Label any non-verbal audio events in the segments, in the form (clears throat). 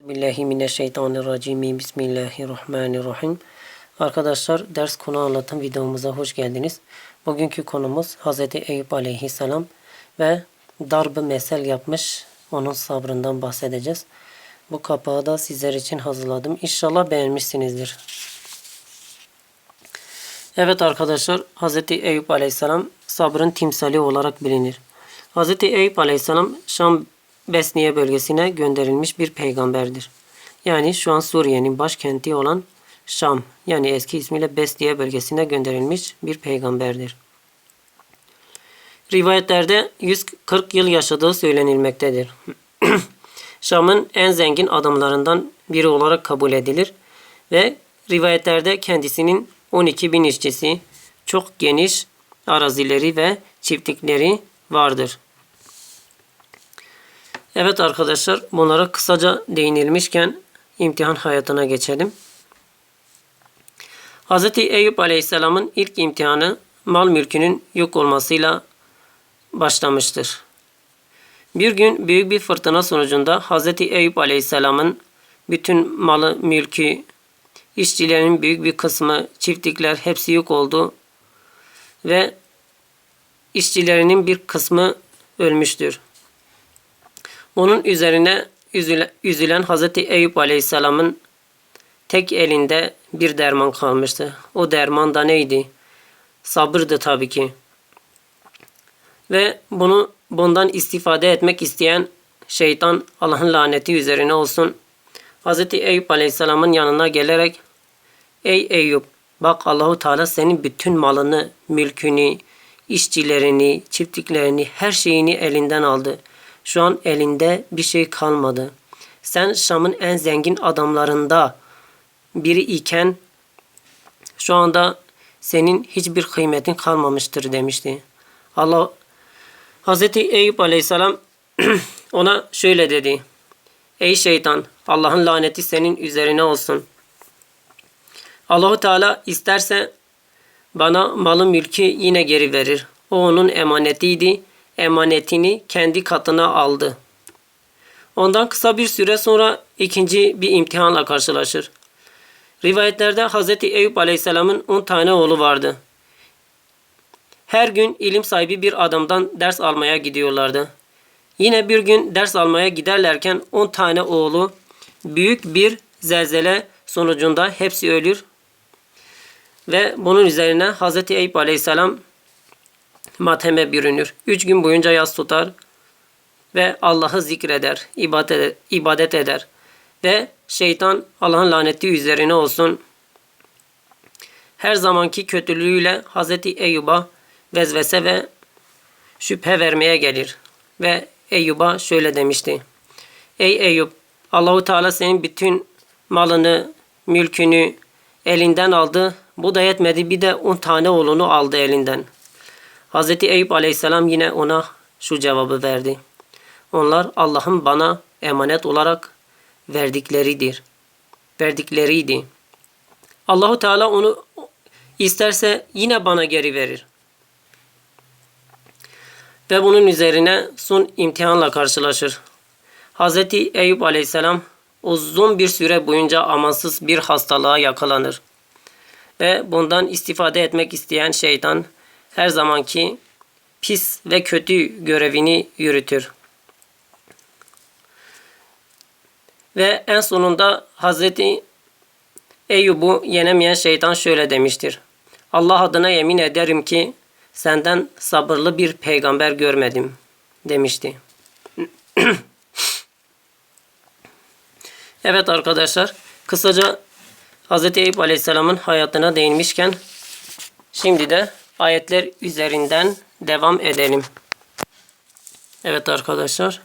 Bismillahirrahmanirrahim. Bismillahirrahmanirrahim. Arkadaşlar ders konu anlatım videomuza hoş geldiniz. Bugünkü konumuz Hz. Eyüp Aleyhisselam ve darb mesel yapmış onun sabrından bahsedeceğiz. Bu kapağı da sizler için hazırladım. İnşallah beğenmişsinizdir. Evet arkadaşlar Hz. Eyüp Aleyhisselam sabrın timsali olarak bilinir. Hz. Eyüp Aleyhisselam Şam Besniye bölgesine gönderilmiş bir peygamberdir. Yani şu an Suriye'nin başkenti olan Şam yani eski ismiyle Besniye bölgesine gönderilmiş bir peygamberdir. Rivayetlerde 140 yıl yaşadığı söylenilmektedir. (clears throat) Şam'ın en zengin adamlarından biri olarak kabul edilir ve rivayetlerde kendisinin 12 bin işçisi, çok geniş arazileri ve çiftlikleri vardır. Evet arkadaşlar bunlara kısaca değinilmişken imtihan hayatına geçelim. Hz. Eyüp Aleyhisselam'ın ilk imtihanı mal mülkünün yok olmasıyla başlamıştır. Bir gün büyük bir fırtına sonucunda Hz. Eyüp Aleyhisselam'ın bütün malı, mülkü, işçilerin büyük bir kısmı, çiftlikler hepsi yok oldu ve işçilerinin bir kısmı ölmüştür. Onun üzerine üzülen, Hz. Eyüp Aleyhisselam'ın tek elinde bir derman kalmıştı. O derman da neydi? Sabırdı tabii ki. Ve bunu bundan istifade etmek isteyen şeytan Allah'ın laneti üzerine olsun. Hz. Eyüp Aleyhisselam'ın yanına gelerek Ey Eyüp bak Allahu Teala senin bütün malını, mülkünü, işçilerini, çiftliklerini, her şeyini elinden aldı. Şu an elinde bir şey kalmadı. Sen Şam'ın en zengin adamlarında biri iken şu anda senin hiçbir kıymetin kalmamıştır demişti. Allah Hz. Eyüp Aleyhisselam (clears throat) ona şöyle dedi. Ey şeytan Allah'ın laneti senin üzerine olsun. Allahu Teala isterse bana malı mülkü yine geri verir. O onun emanetiydi. Emanetini kendi katına aldı. Ondan kısa bir süre sonra ikinci bir imtihanla karşılaşır. Rivayetlerde Hz. Eyüp Aleyhisselam'ın 10 tane oğlu vardı. Her gün ilim sahibi bir adamdan ders almaya gidiyorlardı. Yine bir gün ders almaya giderlerken 10 tane oğlu büyük bir zelzele sonucunda hepsi ölür. Ve bunun üzerine Hz. Eyüp Aleyhisselam mateme bürünür. Üç gün boyunca yas tutar ve Allah'ı zikreder, ibadet, ibadet eder. Ve şeytan Allah'ın laneti üzerine olsun. Her zamanki kötülüğüyle Hz. Eyyub'a vezvese ve şüphe vermeye gelir. Ve Eyyub'a şöyle demişti. Ey Eyyub Allahu Teala senin bütün malını, mülkünü elinden aldı. Bu da yetmedi bir de on tane oğlunu aldı elinden. Hz. Eyüp Aleyhisselam yine ona şu cevabı verdi. Onlar Allah'ın bana emanet olarak verdikleridir. Verdikleriydi. Allahu Teala onu isterse yine bana geri verir. Ve bunun üzerine son imtihanla karşılaşır. Hz. Eyüp Aleyhisselam uzun bir süre boyunca amansız bir hastalığa yakalanır. Ve bundan istifade etmek isteyen şeytan her zamanki pis ve kötü görevini yürütür. Ve en sonunda Hazreti Eyyub'u yenemeyen şeytan şöyle demiştir. Allah adına yemin ederim ki senden sabırlı bir peygamber görmedim demişti. (clears throat) evet arkadaşlar kısaca Hz. Eyüp Aleyhisselam'ın hayatına değinmişken şimdi de ayetler üzerinden devam edelim. Evet arkadaşlar.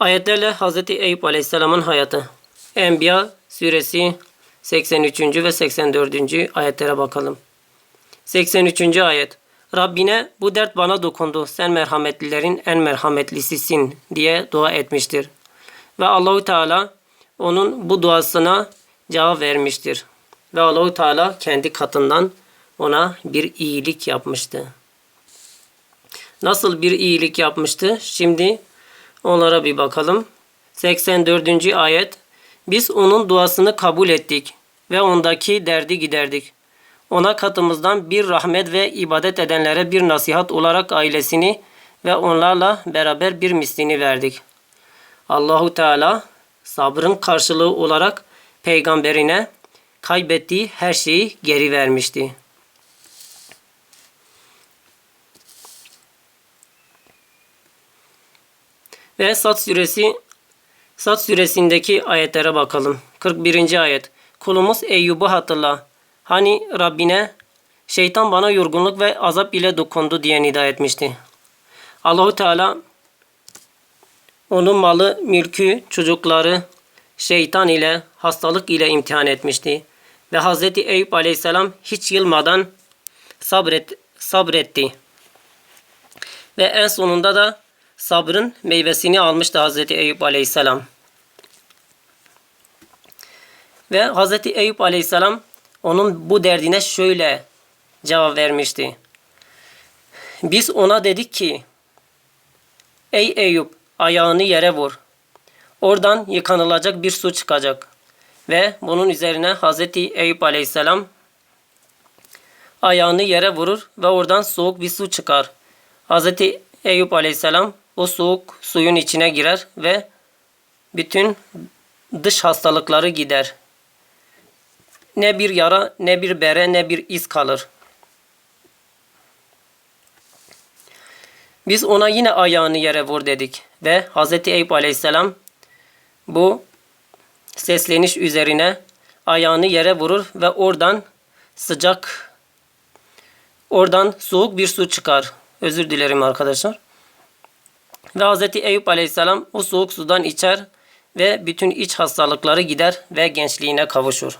Ayetlerle Hz. Eyüp Aleyhisselam'ın hayatı. Enbiya suresi 83. ve 84. ayetlere bakalım. 83. ayet. Rabbine bu dert bana dokundu. Sen merhametlilerin en merhametlisisin diye dua etmiştir. Ve Allahu Teala onun bu duasına cevap vermiştir. Ve Allahu Teala kendi katından ona bir iyilik yapmıştı. Nasıl bir iyilik yapmıştı? Şimdi onlara bir bakalım. 84. ayet Biz onun duasını kabul ettik ve ondaki derdi giderdik. Ona katımızdan bir rahmet ve ibadet edenlere bir nasihat olarak ailesini ve onlarla beraber bir mislini verdik. Allahu Teala sabrın karşılığı olarak peygamberine kaybettiği her şeyi geri vermişti. Ve Sad suresi Sad suresindeki ayetlere bakalım. 41. ayet. Kulumuz Eyyub'u hatırla. Hani Rabbine şeytan bana yorgunluk ve azap ile dokundu diye nida etmişti. Allahu Teala onun malı, mülkü, çocukları şeytan ile, hastalık ile imtihan etmişti. Ve Hz. Eyüp aleyhisselam hiç yılmadan sabret, sabretti. Ve en sonunda da sabrın meyvesini almıştı Hz. Eyüp aleyhisselam. Ve Hz. Eyüp aleyhisselam onun bu derdine şöyle cevap vermişti. Biz ona dedik ki Ey Eyüp ayağını yere vur. Oradan yıkanılacak bir su çıkacak. Ve bunun üzerine Hz. Eyüp aleyhisselam ayağını yere vurur ve oradan soğuk bir su çıkar. Hz. Eyüp aleyhisselam o soğuk suyun içine girer ve bütün dış hastalıkları gider. Ne bir yara, ne bir bere, ne bir iz kalır. Biz ona yine ayağını yere vur dedik ve Hz. Eyüp aleyhisselam bu sesleniş üzerine ayağını yere vurur ve oradan sıcak oradan soğuk bir su çıkar. Özür dilerim arkadaşlar. Ve Hz. Eyüp aleyhisselam o soğuk sudan içer ve bütün iç hastalıkları gider ve gençliğine kavuşur.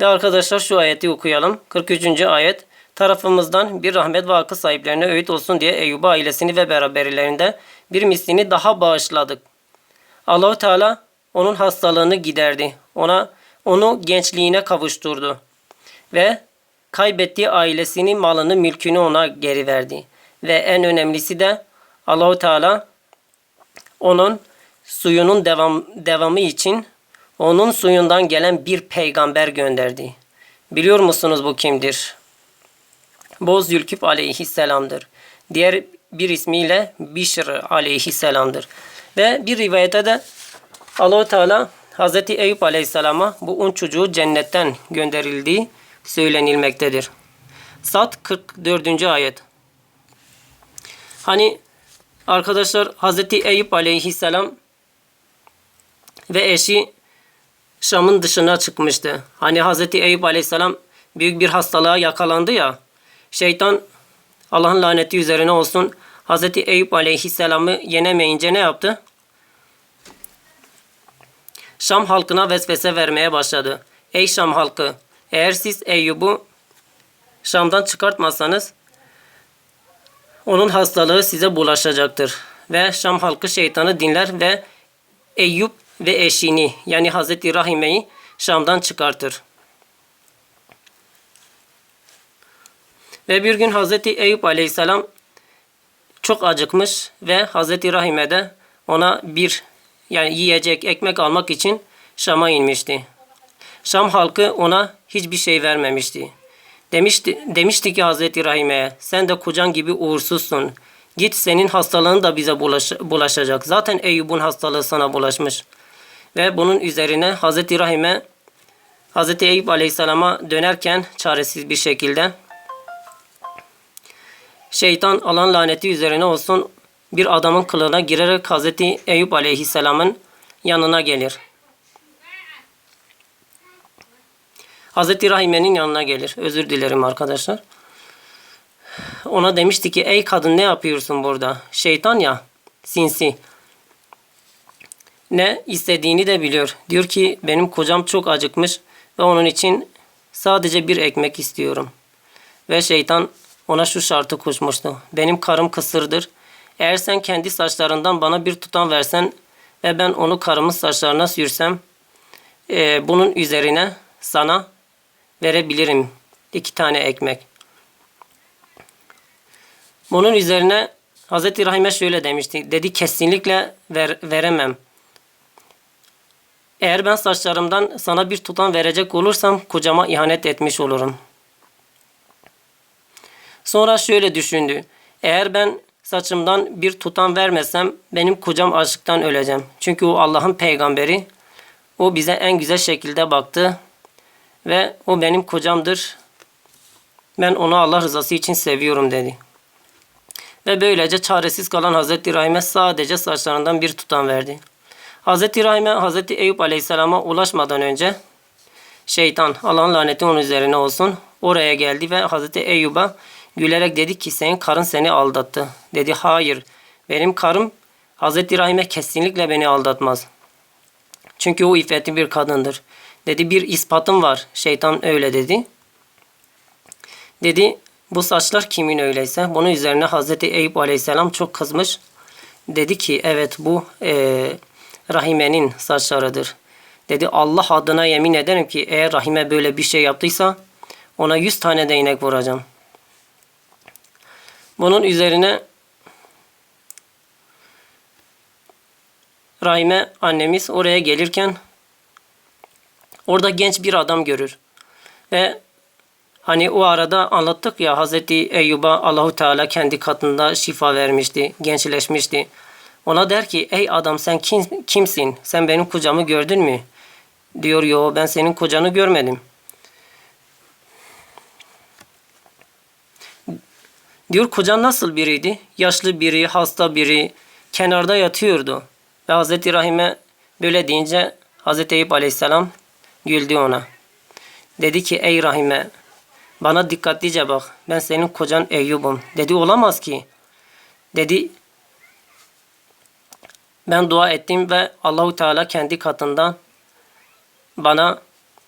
Ve arkadaşlar şu ayeti okuyalım. 43. ayet. Tarafımızdan bir rahmet ve akıl sahiplerine öğüt olsun diye Eyyub'a ailesini ve beraberlerinde bir mislini daha bağışladık. Allahu Teala onun hastalığını giderdi. Ona onu gençliğine kavuşturdu ve kaybettiği ailesini, malını, mülkünü ona geri verdi. Ve en önemlisi de Allahu Teala onun suyunun devam, devamı için onun suyundan gelen bir peygamber gönderdi. Biliyor musunuz bu kimdir? Boz Zülküf aleyhisselamdır. Diğer bir ismiyle Bişr aleyhisselamdır. Ve bir rivayete de Allahu Teala Hazreti Eyüp aleyhisselama bu on çocuğu cennetten gönderildiği söylenilmektedir. Sat 44. ayet. Hani arkadaşlar Hazreti Eyüp aleyhisselam ve eşi Şam'ın dışına çıkmıştı. Hani Hazreti Eyüp aleyhisselam büyük bir hastalığa yakalandı ya. Şeytan Allah'ın laneti üzerine olsun Hazreti Eyüp aleyhisselamı yenemeyince ne yaptı? Şam halkına vesvese vermeye başladı. Ey Şam halkı eğer siz Eyyub'u Şam'dan çıkartmazsanız onun hastalığı size bulaşacaktır. Ve Şam halkı şeytanı dinler ve Eyüp ve eşini yani Hazreti Rahime'yi Şam'dan çıkartır. Ve bir gün Hazreti Eyüp Aleyhisselam çok acıkmış ve Hazreti Rahime de ona bir yani yiyecek ekmek almak için Şam'a inmişti. Şam halkı ona hiçbir şey vermemişti. Demişti, demişti ki Hazreti Rahime'ye sen de kocan gibi uğursuzsun. Git senin hastalığın da bize bulaş, bulaşacak. Zaten Eyüp'ün hastalığı sana bulaşmış. Ve bunun üzerine Hazreti Rahime Hazreti Eyüp Aleyhisselam'a dönerken çaresiz bir şekilde şeytan alan laneti üzerine olsun bir adamın kılığına girerek Hazreti Eyüp Aleyhisselam'ın yanına gelir. Hazreti Rahime'nin yanına gelir. Özür dilerim arkadaşlar. Ona demişti ki ey kadın ne yapıyorsun burada? Şeytan ya sinsi. Ne istediğini de biliyor. Diyor ki benim kocam çok acıkmış ve onun için sadece bir ekmek istiyorum. Ve şeytan ona şu şartı koşmuştu. Benim karım kısırdır. Eğer sen kendi saçlarından bana bir tutam versen ve ben onu karımın saçlarına sürsem e, bunun üzerine sana verebilirim iki tane ekmek. Bunun üzerine Hz. Rahime şöyle demişti. Dedi kesinlikle ver, veremem. Eğer ben saçlarımdan sana bir tutan verecek olursam kocama ihanet etmiş olurum. Sonra şöyle düşündü. Eğer ben saçımdan bir tutan vermesem benim kocam açlıktan öleceğim. Çünkü o Allah'ın peygamberi. O bize en güzel şekilde baktı. Ve o benim kocamdır. Ben onu Allah rızası için seviyorum dedi. Ve böylece çaresiz kalan Hazreti İbrahim'e sadece saçlarından bir tutan verdi. Hazreti İbrahim'e Hazreti Eyüp Aleyhisselam'a ulaşmadan önce şeytan Allah'ın laneti onun üzerine olsun oraya geldi ve Hazreti Eyüp'e gülerek dedi ki senin karın seni aldattı. Dedi hayır benim karım Hazreti İbrahim'e kesinlikle beni aldatmaz. Çünkü o iffetli bir kadındır. Dedi bir ispatım var. Şeytan öyle dedi. Dedi bu saçlar kimin öyleyse? Bunun üzerine Hazreti Eyüp Aleyhisselam çok kızmış. Dedi ki evet bu eee Rahime'nin saçlarıdır. Dedi Allah adına yemin ederim ki eğer Rahime böyle bir şey yaptıysa ona yüz tane değnek vuracağım. Bunun üzerine Rahime annemiz oraya gelirken orada genç bir adam görür. Ve hani o arada anlattık ya Hazreti Eyyub'a Allahu Teala kendi katında şifa vermişti, gençleşmişti. Ona der ki ey adam sen kim, kimsin? Sen benim kocamı gördün mü? Diyor yo ben senin kocanı görmedim. Diyor kocan nasıl biriydi? Yaşlı biri, hasta biri, kenarda yatıyordu. Ve Hazreti Rahim'e böyle deyince Hazreti Eyüp Aleyhisselam güldü ona. Dedi ki ey Rahime bana dikkatlice bak. Ben senin kocan Eyyub'um. Dedi olamaz ki. Dedi ben dua ettim ve Allahu Teala kendi katından bana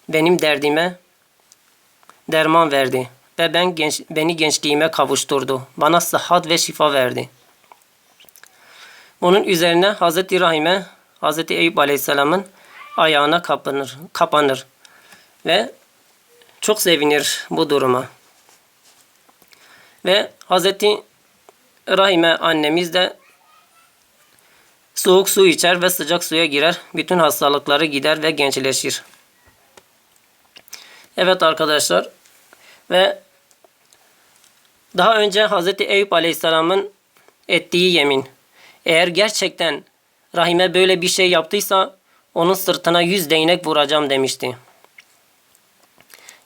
benim derdime derman verdi ve ben genç, beni gençliğime kavuşturdu. Bana sıhhat ve şifa verdi. Bunun üzerine Hazreti Rahime Hazreti Eyüp Aleyhisselam'ın ayağına kapanır, kapanır ve çok sevinir bu duruma. Ve Hazreti Rahime annemiz de soğuk su içer ve sıcak suya girer. Bütün hastalıkları gider ve gençleşir. Evet arkadaşlar ve daha önce Hazreti Eyüp Aleyhisselam'ın ettiği yemin. Eğer gerçekten Rahime böyle bir şey yaptıysa onun sırtına yüz değnek vuracağım demişti.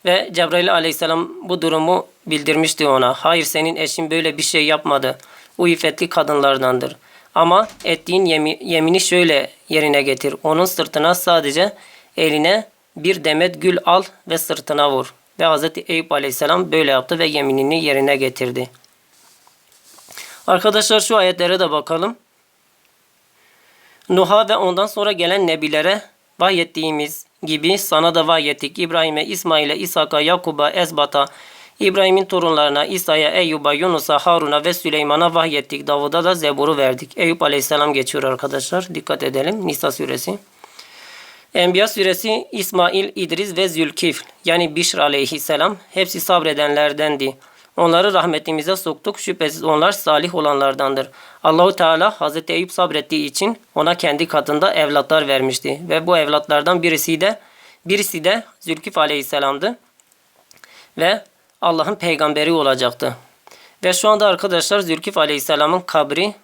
Ve Cebrail aleyhisselam bu durumu bildirmişti ona. Hayır senin eşin böyle bir şey yapmadı. O iffetli kadınlardandır. Ama ettiğin yemi, yemini şöyle yerine getir. Onun sırtına sadece eline bir demet gül al ve sırtına vur. Ve Hz. Eyüp aleyhisselam böyle yaptı ve yeminini yerine getirdi. Arkadaşlar şu ayetlere de bakalım. Nuh'a ve ondan sonra gelen nebilere vahyettiğimiz gibi sana da vahyettik. İbrahim'e, İsmail'e, İshak'a, Yakub'a, Ezbat'a, İbrahim'in torunlarına, İsa'ya, Eyyub'a, Yunus'a, Harun'a ve Süleyman'a vahyettik. Davud'a da Zebur'u verdik. Eyüp aleyhisselam geçiyor arkadaşlar. Dikkat edelim. Nisa suresi. Enbiya suresi İsmail, İdris ve Zülkifl yani Bişr aleyhisselam hepsi sabredenlerdendi. Onları rahmetimize soktuk. Şüphesiz onlar salih olanlardandır. Allahu Teala Hazreti Eyüp sabrettiği için ona kendi katında evlatlar vermişti ve bu evlatlardan birisi de birisi de Zülkif Aleyhisselam'dı ve Allah'ın peygamberi olacaktı. Ve şu anda arkadaşlar Zülkif Aleyhisselam'ın kabri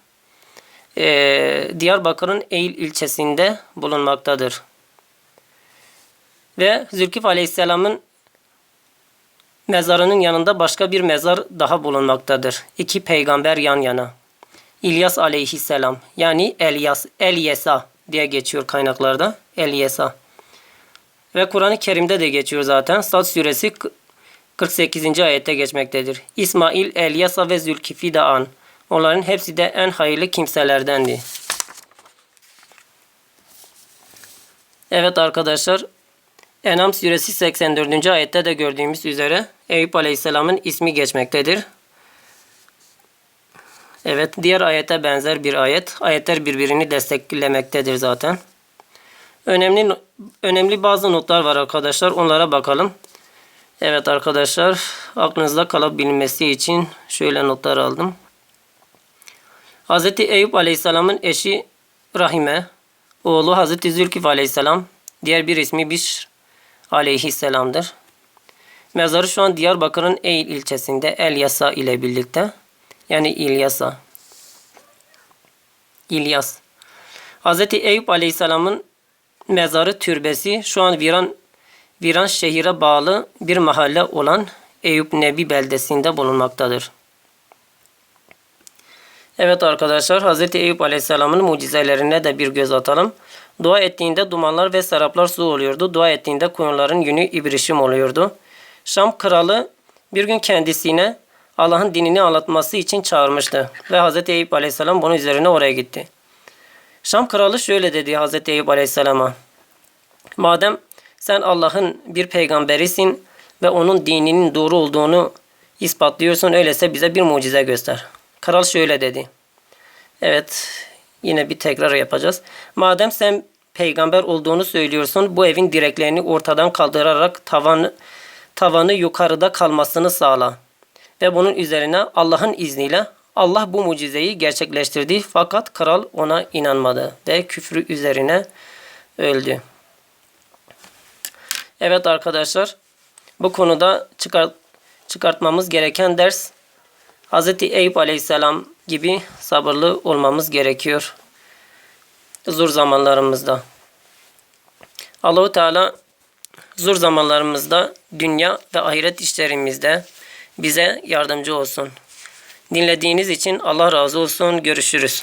e, Diyarbakır'ın Eğil ilçesinde bulunmaktadır. Ve Zülkif Aleyhisselam'ın mezarının yanında başka bir mezar daha bulunmaktadır. İki peygamber yan yana. İlyas aleyhisselam yani Elyas, Elyesa diye geçiyor kaynaklarda. Elyesa. Ve Kur'an-ı Kerim'de de geçiyor zaten. Sad suresi 48. ayette geçmektedir. İsmail, Elyasa ve Zülkifli de an. Onların hepsi de en hayırlı kimselerdendi. Evet arkadaşlar Enam suresi 84. ayette de gördüğümüz üzere Eyüp Aleyhisselam'ın ismi geçmektedir. Evet, diğer ayete benzer bir ayet. Ayetler birbirini desteklemektedir zaten. Önemli önemli bazı notlar var arkadaşlar. Onlara bakalım. Evet arkadaşlar, aklınızda kalabilmesi için şöyle notlar aldım. Hz. Eyüp Aleyhisselam'ın eşi Rahime, oğlu Hz. Zülkif Aleyhisselam Diğer bir ismi Bişr aleyhisselamdır. Mezarı şu an Diyarbakır'ın Eğil ilçesinde Elyasa ile birlikte. Yani İlyasa. İlyas. Hz. Eyüp Aleyhisselam'ın mezarı türbesi şu an Viran Viran şehire bağlı bir mahalle olan Eyüp Nebi beldesinde bulunmaktadır. Evet arkadaşlar Hz. Eyüp Aleyhisselam'ın mucizelerine de bir göz atalım. Dua ettiğinde dumanlar ve seraplar su oluyordu. Dua ettiğinde koyunların yünü ibrişim oluyordu. Şam kralı bir gün kendisine Allah'ın dinini anlatması için çağırmıştı. Ve Hz. Eyüp Aleyhisselam bunun üzerine oraya gitti. Şam kralı şöyle dedi Hz. Eyüp Aleyhisselam'a. Madem sen Allah'ın bir peygamberisin ve onun dininin doğru olduğunu ispatlıyorsun öyleyse bize bir mucize göster. Kral şöyle dedi. Evet yine bir tekrar yapacağız. Madem sen peygamber olduğunu söylüyorsun bu evin direklerini ortadan kaldırarak tavanı, tavanı yukarıda kalmasını sağla. Ve bunun üzerine Allah'ın izniyle Allah bu mucizeyi gerçekleştirdi fakat kral ona inanmadı ve küfrü üzerine öldü. Evet arkadaşlar bu konuda çıkart, çıkartmamız gereken ders Hz. Eyüp Aleyhisselam gibi sabırlı olmamız gerekiyor. Zor zamanlarımızda. Allahu Teala zor zamanlarımızda dünya ve ahiret işlerimizde bize yardımcı olsun. Dinlediğiniz için Allah razı olsun. Görüşürüz.